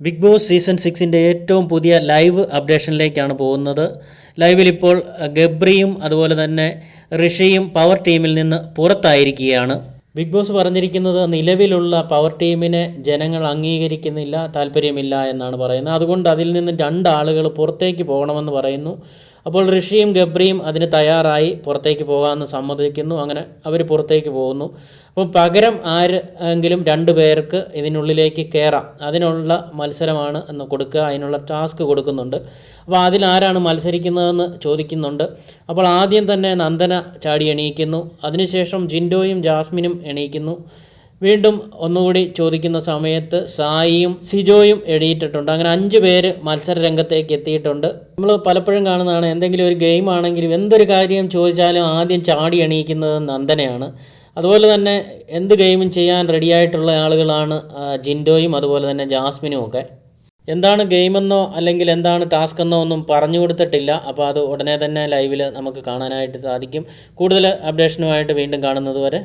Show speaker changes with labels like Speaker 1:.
Speaker 1: Big boss season സിക്സിന്റെ ഏറ്റവും പുതിയ live അപ്ഡേഷനിലേക്കാണ് പോകുന്നത്. ലൈവിൽ ഇപ്പോൾ ഗബ്രിയും അതുപോലെ തന്നെ ഋഷിയും പവർ ടീമിൽ നിന്ന് പുറത്തായിരിക്കുകയാണ്. ബിഗ് ബോസ് പറഞ്ഞിരിക്കുന്നത് നിലവിലുള്ള പവർ ടീമിനെ ജനങ്ങൾ അംഗീകരിക്കുന്നില്ല താല്പര്യമില്ല എന്നാണ് പറയുന്നത്. അതുകൊണ്ട് അതിൽ നിന്ന് രണ്ടാളുകൾ പുറത്തേക്ക് പോകണമെന്ന് പറയുന്നു. അപ്പോൾ ഋഷിയും ഗബ്രിയും അതിന് തയ്യാറായി പുറത്തേക്ക് പോകാമെന്ന് സമ്മതിക്കുന്നു. അങ്ങനെ അവർ പുറത്തേക്ക് പോകുന്നു. അപ്പോൾ പകരം ആരെങ്കിലും രണ്ട് പേർക്ക് ഇതിനുള്ളിലേക്ക് കയറാം. അതിനുള്ള മത്സരമാണ് എന്ന് കൊടുക്കുക അതിനുള്ള ടാസ്ക് കൊടുക്കുന്നുണ്ട്. അപ്പോൾ അതിൽ ആരാണ് മത്സരിക്കുന്നതെന്ന് ചോദിക്കുന്നുണ്ട്. അപ്പോൾ ആദ്യം തന്നെ നന്ദന ചാടി എണീക്കുന്നു. അതിനുശേഷം ജിൻഡോയും ജാസ്മിനും എണീക്കുന്നു. വീണ്ടും ഒന്നുകൂടി ചോദിക്കുന്ന സമയത്ത് സായിയും സിജോയും എഴുതിയിട്ടുണ്ട് അങ്ങനെ അഞ്ച് പേര് മത്സര രംഗത്തേക്ക് എത്തിയിട്ടുണ്ട്. നമ്മൾ പലപ്പോഴും കാണുന്നതാണ് എന്തെങ്കിലും ഒരു ഗെയിം ആണെങ്കിലും എന്തൊരു കാര്യം ചോദിച്ചാലും ആദ്യം ചാടി എണീക്കുന്നത് നന്ദനയാണ്. അതുപോലെ തന്നെ എന്ത് ഗെയിമും ചെയ്യാൻ റെഡിയായിട്ടുള്ള ആളുകളാണ് ജിൻഡോയും അതുപോലെ തന്നെ ജാസ്മിനും ഒക്കെ. എന്താണ് ഗെയിമെന്നോ അല്ലെങ്കിൽ എന്താണ് ടാസ്ക് എന്നോ ഒന്നും പറഞ്ഞു കൊടുത്തിട്ടില്ല. അപ്പോൾ അത് ഉടനെ തന്നെ ലൈവിൽ നമുക്ക് കാണാനായിട്ട് സാധിക്കും. കൂടുതൽ അപ്ഡേഷനുമായിട്ട് വീണ്ടും കാണുന്നത് വരെ